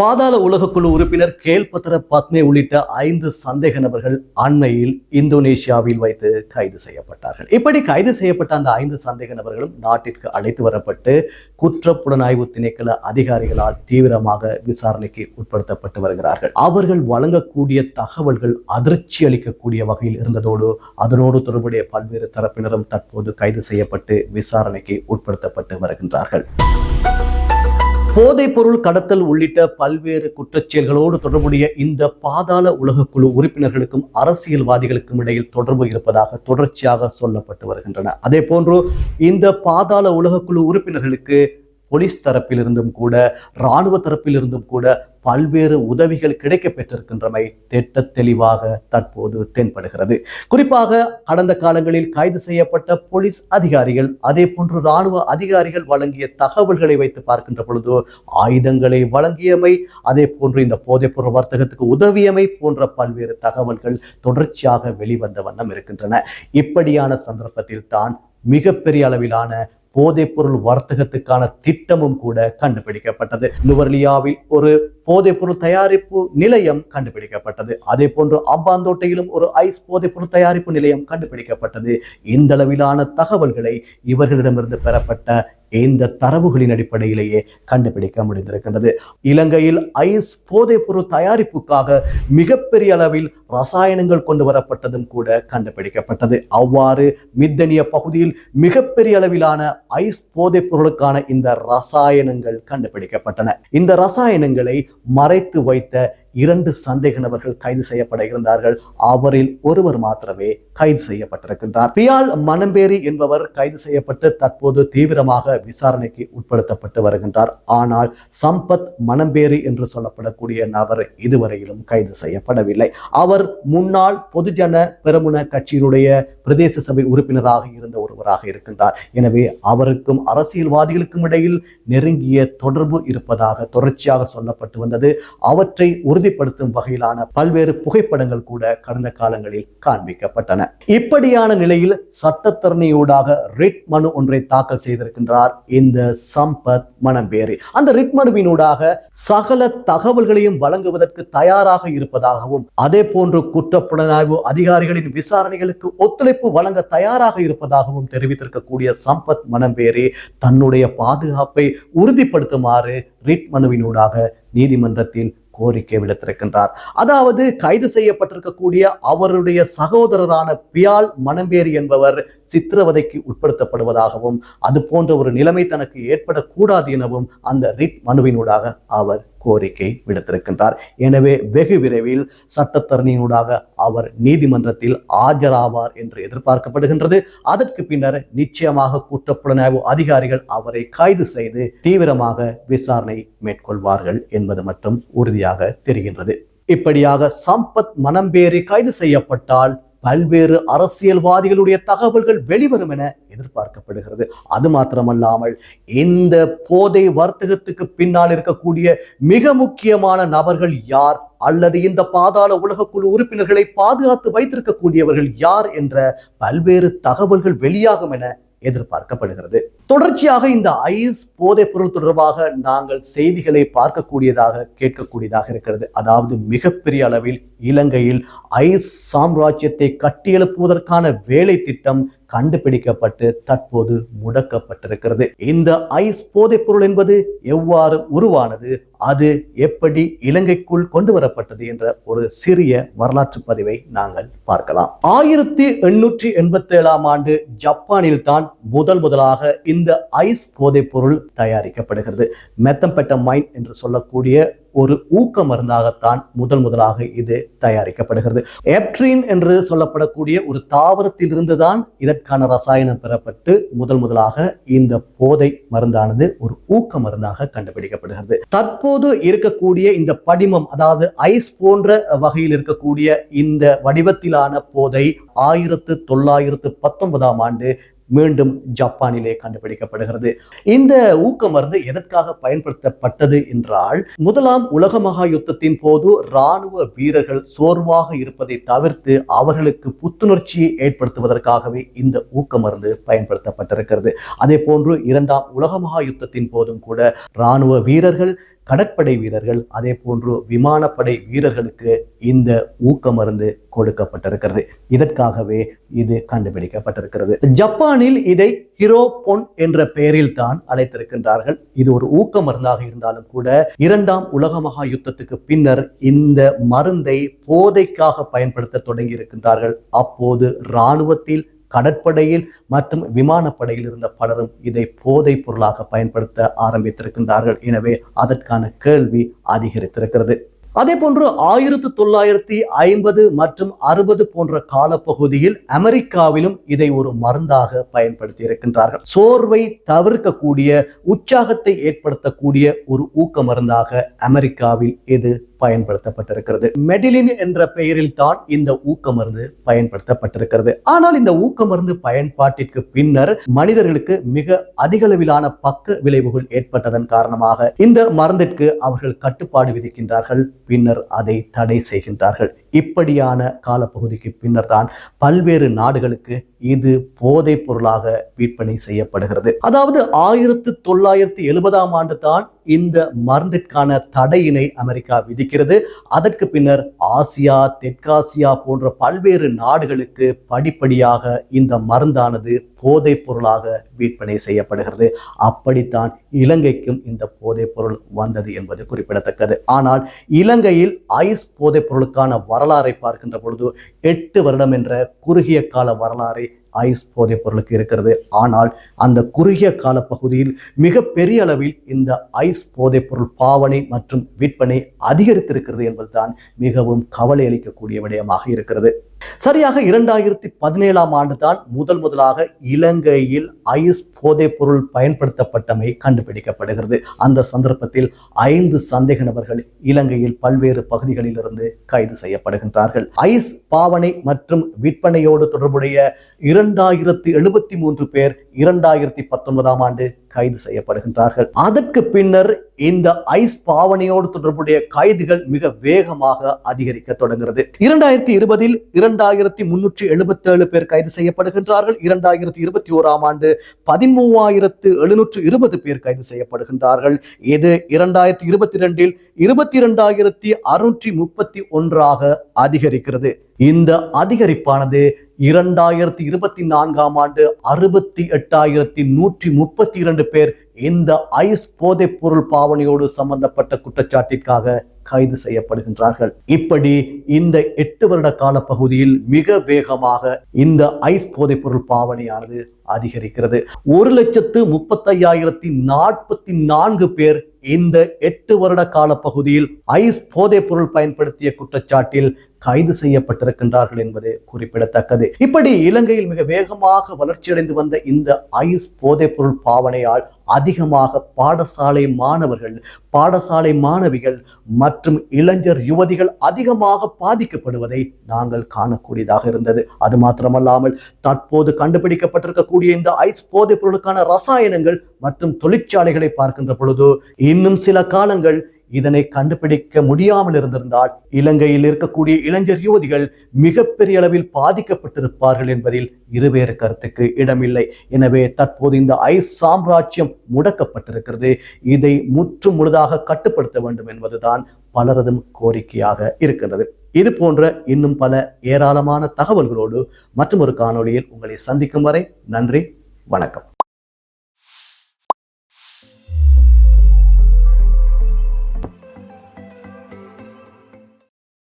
பாதாள உலகக்குழு உறுப்பினர் கேல்பத்திர பத்மே உள்ளிட்ட ஐந்து சந்தேக நபர்கள் அண்மையில் இந்தோனேஷியாவில் வைத்து கைது செய்யப்பட்டார்கள். இப்படி கைது செய்யப்பட்ட அந்த ஐந்து சந்தேக நபர்களும் நாட்டிற்கு அழைத்து வரப்பட்டு குற்ற புலனாய்வு திணைக்கள அதிகாரிகளால் தீவிரமாக விசாரணைக்கு உட்படுத்தப்பட்டு வருகிறார்கள். அவர்கள் வழங்கக்கூடிய தகவல்கள் அதிர்ச்சி அளிக்கக்கூடிய வகையில் இருந்ததோடு அதனோடு தொடர்புடைய பல்வேறு தரப்பினரும் தற்போது கைது செய்யப்பட்டு விசாரணைக்கு உட்படுத்தப்பட்டு வருகின்றார்கள். போதைப் பொருள் கடத்தல் உள்ளிட்ட பல்வேறு குற்றச்செயல்களோடு தொடர்புடைய இந்த பாதாள உலக குழு உறுப்பினர்களுக்கும் அரசியல்வாதிகளுக்கும் இடையில் தொடர்பு இருப்பதாக தொடர்ச்சியாக சொல்லப்பட்டு வருகின்றன. அதே போன்று இந்த பாதாள உலக குழு உறுப்பினர்களுக்கு போலீஸ் தரப்பிலிருந்தும் கூட இராணுவ தரப்பிலிருந்தும் கூட பல்வேறு உதவிகள் கிடைக்க பெற்றிருக்கின்றமை திட்ட தெளிவாக தற்போது தென்படுகிறது. குறிப்பாக கடந்த காலங்களில் கைது செய்யப்பட்ட போலீஸ் அதிகாரிகள் அதே போன்று இராணுவ அதிகாரிகள் வழங்கிய தகவல்களை வைத்து பார்க்கின்ற பொழுது ஆயுதங்களை வழங்கியமை அதே போன்று இந்த போதைப்பொருள் வர்த்தகத்துக்கு உதவியமை போன்ற பல்வேறு தகவல்கள் தொடர்ச்சியாக வெளிவந்த வண்ணம் இருக்கின்றன. இப்படியான சந்தர்ப்பத்தில் தான் மிகப்பெரிய அளவிலான போதைப்பொருள் வர்த்தகத்துக்கான திட்டமும் கூட கண்டுபிடிக்கப்பட்டது. நுவர்லியாவில் ஒரு போதைப்பொருள் தயாரிப்பு நிலையம் கண்டுபிடிக்கப்பட்டது. அதே போன்று அம்பாந்தோட்டையிலும் ஒரு ஐஸ் போதைப்பொருள் தயாரிப்பு நிலையம் கண்டுபிடிக்கப்பட்டது. இந்த அளவிலான தகவல்களை இவர்களிடமிருந்து பெறப்பட்ட இந்த தரவுகளின் அடிப்படையிலேயே கண்டுபிடிக்க முடிந்திருக்கின்றது. இலங்கையில் ஐஸ் போதைப்பொருள் தயாரிப்புக்காக மிகப்பெரிய அளவில் ரசாயனங்கள் கொண்டு வரப்பட்டதும் கூட கண்டுபிடிக்கப்பட்டது. அவ்வாறு மித்தனிய பகுதியில் மிகப்பெரிய அளவிலான ஐஸ் போதைப் பொருளுக்கான இந்த ரசாயனங்கள் கண்டுபிடிக்கப்பட்டன. இந்த ரசாயனங்களை மறைத்து வைத்த இரண்டு சந்தேக நபர்கள் கைது செய்யப்பட இருந்தார்கள். அவரில் ஒருவர் மாத்திரமே கைது செய்யப்பட்டிருக்கின்றார். பியால் மணம்பேரி என்பவர் கைது செய்யப்பட்டு தற்போது தீவிரமாக விசாரணைக்கு உட்படுத்தப்பட்டு வருகின்றார். ஆனால் சம்பத் மணம்பேரி என்று சொல்லப்படக்கூடிய நபர் இதுவரையிலும் கைது செய்யப்படவில்லை. அவர் அவர் முன்னாள் பொதுஜன பெருமுன கட்சியினுடைய பிரதேச சபை உறுப்பினராக இருந்த ஒருவராக இருக்கின்றார். எனவே அவருக்கும் அரசியல்வாதிகளுக்கும் இடையில் நெருங்கிய தொடர்பு இருப்பதாக தொடர்ச்சியாக சொல்லப்பட்டு வந்தது. அவற்றை உறுதிப்படுத்தும் வகையிலான பல்வேறு புகைப்படங்கள் கூட கடந்த காலங்களில் காண்பிக்கப்பட்டன. இப்படியான நிலையில் சட்டத்தரணியூடாக ரிட் மனு ஒன்றை தாக்கல் செய்திருக்கின்றார் இந்த சம்பத் மனம்பேரி அந்த ரிட் மனுவினூடாக சகல தகவல்களையும் வழங்குவதற்கு தயாராக இருப்பதாகவும் அதே போன்று குற்றப்புலனாய்வு அதிகாரிகளின் விசாரணைகளுக்கு ஒத்துழைப்பு வழங்க தயாராக இருப்பதாகவும் தெரிவித்திருக்கக்கூடிய சம்பத் மணம்பேரி தன்னுடைய பாதுகாப்பை உறுதிப்படுத்துமாறு ரிட் மனுவினூடாக நீதிமன்றத்தில் கோரிக்கை விடுத்திருக்கின்றார். அதாவது கைது செய்யப்பட்டிருக்கக்கூடிய அவருடைய சகோதரரான பியால் மணம்பேரி என்பவர் சித்திரவதைக்கு உட்படுத்தப்படுவதாகவும் அது போன்ற ஒரு நிலைமை தனக்கு ஏற்படக்கூடாது எனவும் அந்த ரிட் மனுவினூடாக அவர் கோரிக்கை விடுத்திருக்கின்றார். எனவே வெகு விரைவில் சட்டத்தரணியினூடாக அவர் நீதிமன்றத்தில் ஆஜராவார் என்று எதிர்பார்க்கப்படுகின்றது. அதற்கு பின்னர் நிச்சயமாக குற்றப்புலனாய்வு அதிகாரிகள் அவரை கைது செய்து தீவிரமாக விசாரணை மேற்கொள்வார்கள் என்பது மட்டும் உறுதியாக தெரிகின்றது. இப்படியாக சம்பத் மனம்பேறி கைது செய்யப்பட்டால் பல்வேறு அரசியல்வாதிகளுடைய தகவல்கள் வெளிவரும் என எதிர்பார்க்கப்படுகிறது. அது மாத்திரமல்லாமல் இந்த போதை வர்த்தகத்துக்கு பின்னால் இருக்கக்கூடிய மிக முக்கியமான நபர்கள் யார்? அல்லது இந்த பாதாள உலகக்குழு உறுப்பினர்களை பாதுகாத்து வைத்திருக்கக்கூடியவர்கள் யார்? என்ற பல்வேறு தகவல்கள் வெளியாகும் என எதிர்பார்க்கப்படுகிறது. தொடர்ச்சியாக இந்த ஐஸ் போதைப் பொருள் தொடர்பாக நாங்கள் செய்திகளை பார்க்கக்கூடியதாக கேட்கக்கூடியதாக இருக்கிறது. அதாவது மிகப்பெரிய அளவில் இலங்கையில் ஐஸ் சாம்ராஜ்யத்தை கட்டியெழுப்புவதற்கான வேலை திட்டம் கண்டுபிடிக்கப்பட்டு தற்போது முடக்கப்பட்டிருக்கிறது. இந்த ஐஸ் போதைப் பொருள் என்பது எவ்வாறு உருவானது? அது எப்படி இலங்கைக்குள் கொண்டு வரப்பட்டது என்ற ஒரு சிறிய வரலாற்று பதிவை நாங்கள் பார்க்கலாம். ஆயிரத்தி எண்ணூற்றி எண்பத்தி ஏழாம் ஆண்டு ஜப்பானில் தான் முதல் முதலாக இந்த ஐஸ் போதைப் பொருள் தயாரிக்கப்படுகிறது மெத்தம்பெட்டமைன் என்று சொல்லக்கூடிய ஒரு ஊக்க மருந்தாகத்தான் முதல் முதலாக இது தயாரிக்கப்படுகிறது. எப்ட்ரின் என்று சொல்லப்படக்கூடிய ஒரு தாவரத்திலிருந்து தான் இதற்கான ரசாயனம் பெறப்பட்டு முதல் முதலாக இந்த போதை மருந்தானது ஒரு ஊக்க மருந்தாக கண்டுபிடிக்கப்படுகிறது. தற்போது இருக்கக்கூடிய இந்த படிமம் அதாவது ஐஸ் போன்ற வகையில் இருக்கக்கூடிய இந்த வடிவத்திலான போதை ஆயிரத்து தொள்ளாயிரத்து பத்தொன்பதாம் ஆண்டு மீண்டும் ஜப்பானிலே கண்டுபிடிக்கப்படுகிறது. இந்த ஊக்க மருந்து எதற்காக பயன்படுத்தப்பட்டது என்றால் முதலாம் உலக மகா யுத்தத்தின் போது இராணுவ வீரர்கள் சோர்வாக இருப்பதை தவிர்த்து அவர்களுக்கு புத்துணர்ச்சியை ஏற்படுத்துவதற்காகவே இந்த ஊக்க மருந்து பயன்படுத்தப்பட்டிருக்கிறது. அதே போன்று இரண்டாம் உலக மகா யுத்தத்தின் போதும் கூட இராணுவ வீரர்கள் கடற்படை வீரர்கள் அதே போன்று விமானப்படை வீரர்களுக்கு இந்த ஊக்க மருந்து கொடுக்கப்பட்டிருக்கிறது. இதற்காகவே இது கண்டுபிடிக்கப்பட்டிருக்கிறது. ஜப்பானில் இதை ஹிரோபொன் என்ற பெயரில் தான் அழைத்திருக்கின்றார்கள். இது ஒரு ஊக்க மருந்தாக இருந்தாலும் கூட இரண்டாம் உலக மகா யுத்தத்துக்கு பின்னர் இந்த மருந்தை போதைக்காக பயன்படுத்த தொடங்கி இருக்கின்றார்கள் அப்போது இராணுவத்தில் கடற்படையில் மற்றும் விமானப்படையில் இருந்த பலரும் இதை போதைப் பொருளாக பயன்படுத்த ஆரம்பித்திருக்கின்றார்கள். எனவே அதற்கான கேள்வி அதிகரித்திருக்கிறது. அதே போன்று ஆயிரத்தி தொள்ளாயிரத்தி ஐம்பது மற்றும் அறுபது போன்ற காலப்பகுதியில் அமெரிக்காவிலும் இதை ஒரு மருந்தாக பயன்படுத்தி இருக்கின்றார்கள் சோர்வை தவிர்க்கக்கூடிய உற்சாகத்தை ஏற்படுத்தக்கூடிய ஒரு ஊக்க மருந்தாக அமெரிக்காவில் இது பயன்படுத்தப்பட்டிருக்கிறது. மெடிலின் என்ற பெயரில் தான் இந்த ஊக்க மருந்து பயன்படுத்தப்பட்டிருக்கிறது. ஆனால் இந்த ஊக்க மருந்து பயன்பாட்டிற்கு பின்னர் மனிதர்களுக்கு மிக அதிகளவிலான பக்க விளைவுகள் ஏற்பட்டதன் காரணமாக இந்த மருந்திற்கு அவர்கள் கட்டுப்பாடு விதிக்கின்றார்கள். பின்னர் அதை தடை செய்கின்றார்கள். இப்படியான காலப்பகுதிக்கு பின்னர் தான் பல்வேறு நாடுகளுக்கு இது போதைப் பொருளாக விற்பனை செய்யப்படுகிறது. அதாவது ஆயிரத்து தொள்ளாயிரத்தி எழுபதாம் ஆண்டு தான் இந்த மருந்திற்கான தடையினை அமெரிக்கா விதிக்கிறது. அதற்கு பின்னர் ஆசியா தெற்காசியா போன்ற பல்வேறு நாடுகளுக்கு படிப்படியாக இந்த மருந்தானது போதைப் பொருளாக விற்பனை செய்யப்படுகிறது. அப்படித்தான் இலங்கைக்கும் இந்த போதைப் பொருள் வந்தது என்பது குறிப்பிடத்தக்கது. ஆனால் இலங்கையில் ஐஸ் போதைப் பொருளுக்கான வரலாறை பார்க்கின்ற பொழுது எட்டு வருடம் என்ற குறுகிய கால வரலாறை ஐஸ் போதைப் பொருளுக்கு இருக்கிறது. ஆனால் அந்த குறுகிய கால பகுதியில் மிக பெரிய அளவில் இந்த ஐஸ் போதைப் பொருள் பாவனை மற்றும் விற்பனை அதிகரித்திருக்கிறது என்பதுதான் மிகவும் கவலை அளிக்கக்கூடிய விடயமாக இருக்கிறது. சரியாக இரண்டாயிரத்தி பதினேழாம் ஆண்டு தான் முதல் முதலாக இலங்கையில் ஐஸ் போதைப் பொருள் பயன்படுத்தப்பட்டமை கண்டுபிடிக்கப்படுகிறது. அந்த சந்தர்ப்பத்தில் ஐந்து சந்தேக நபர்கள் இலங்கையில் பல்வேறு பகுதிகளிலிருந்து கைது செய்யப்படுகின்றார்கள். ஐஸ் பாவனை மற்றும் விற்பனையோடு தொடர்புடைய இரண்டாயிரத்தி எழுபத்தி மூன்று பேர் இரண்டாயிரத்தி பத்தொன்பதாம் ஆண்டு கைது செய்யப்படுகின்றார்கள். அதற்கு பின்னர் இந்த ஐஸ் பாவனையோடு தொடர்புடைய கைதுகள் மிக வேகமாக அதிகரிக்க தொடங்குகிறது. இரண்டாயிரத்தி இருபதில் இரண்டாயிரத்தி முன்னூற்றி எழுபத்தி ஏழு பேர் கைது செய்யப்படுகின்றார்கள். இரண்டாயிரத்தி இருபத்தி ஓராம் ஆண்டு பதிமூவாயிரத்து எழுநூற்று இருபது பேர் கைது செய்யப்படுகின்றார்கள். இது இரண்டாயிரத்தி இருபத்தி ரெண்டில் இருபத்தி இரண்டாயிரத்தி அறுநூற்றி முப்பத்தி ஒன்றாக அதிகரிக்கிறது. இந்த அதிகரிப்பானது இரண்டாயிரத்தி இருபத்தி நான்காம் ஆண்டு அறுபத்தி எட்டாயிரத்தி நூற்றி முப்பத்தி இரண்டு பேர் இந்த ஐஸ் போதைப் பொருள் பாவனையோடு சம்பந்தப்பட்ட குற்றச்சாட்டிற்காக கைது செய்யப்படுகின்றார்கள். இப்படி இந்த எட்டு வருட கால பகுதியில் மிக வேகமாக இந்த ஐஸ் போதைப் பொருள் பாவனையானது அதிகரிக்கிறது. ஒரு லட்சத்து முப்பத்தையாயிரத்தி நாற்பத்தி நான்கு பேர் இந்த எட்டு வருட கால பகுதியில் ஐஸ் போதைப் பொருள் பயன்படுத்திய குற்றச்சாட்டில் கைது செய்யப்பட்டிருக்கின்றார்கள் என்பது குறிப்பிடத்தக்கது. இப்படி இலங்கையில் மிக வேகமாக வளர்ச்சியடைந்து வந்த இந்த ஐஸ் போதைப் பொருள் பாவனையால் அதிகமாக பாடசாலை மாணவர்கள் பாடசாலை மாணவிகள் மற்றும் இளைஞர் யுவதிகள் அதிகமாக பாதிக்கப்படுவதை நாங்கள் காணக்கூடியதாக இருந்தது. அது மாத்திரமல்லாமல் தற்போது கண்டுபிடிக்கப்பட்டிருக்க இருக்கக்கூடிய இந்த ஐஸ் போதைப் பொருளுக்கான ரசாயனங்கள் மற்றும் தொழிற்சாலைகளை பார்க்கின்ற பொழுது இன்னும் சில காலங்கள் இதனை கண்டுபிடிக்க முடியாமல் இருந்திருந்தால் இலங்கையில் இருக்கக்கூடிய இளைஞர் யுவதிகள் மிகப்பெரிய அளவில் பாதிக்கப்பட்டிருப்பார்கள் என்பதில் இருவேறு கருத்துக்கு இடமில்லை. எனவே தற்போது இந்த ஐஸ் சாம்ராஜ்யம் முடக்கப்பட்டிருக்கிறது. இதை முற்றும் முழுதாக கட்டுப்படுத்த வேண்டும் என்பதுதான் பலரதும் கோரிக்கையாக இருக்கின்றது. இது போன்ற இன்னும் பல ஏராளமான தகவல்களோடு மற்றும் ஒரு காணொளியில் உங்களை சந்திக்கும் வரை நன்றி வணக்கம்.